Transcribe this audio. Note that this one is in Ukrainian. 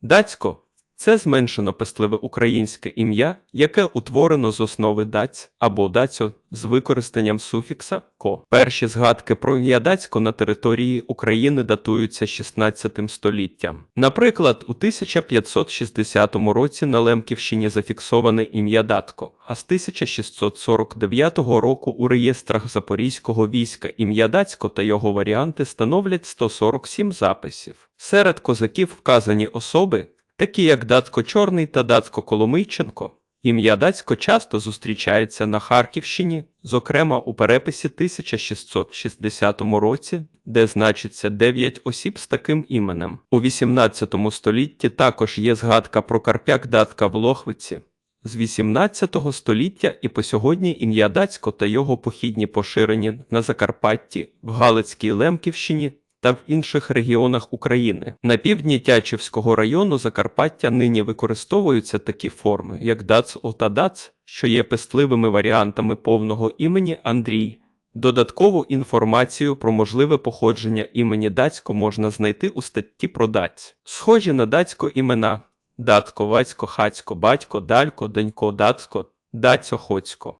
Дацько це зменшено пестливе українське ім'я, яке утворено з основи даць або дацьо з використанням суфікса ко. Перші згадки про ім'я дацько на території України датуються 16 століттям. Наприклад, у 1560 році на Лемківщині зафіксоване ім'я Датко, а з 1649 року у реєстрах Запорізького війська ім'я Дацько та його варіанти становлять 147 записів. Серед козаків вказані особи, такі як Дацько Чорний та Дацько Коломийченко. Ім'я Дацько часто зустрічається на Харківщині, зокрема у переписі 1660 році, де значиться 9 осіб з таким іменем. У 18 столітті також є згадка про Карпяк Датка в Лохвиці. З 18 століття і по сьогодні ім'я Дацько та його похідні поширені на Закарпатті, в Галицькій Лемківщині та в інших регіонах України. На півдні Тячівського району Закарпаття нині використовуються такі форми, як Дацо Dac, що є пестливими варіантами повного імені Андрій. Додаткову інформацію про можливе походження імені Дацько можна знайти у статті про Даць. Схожі на дацько імена Датко, Вацько, Хацько, Батько, Далько, Денько, Дацько, Дацьо, Хоцько.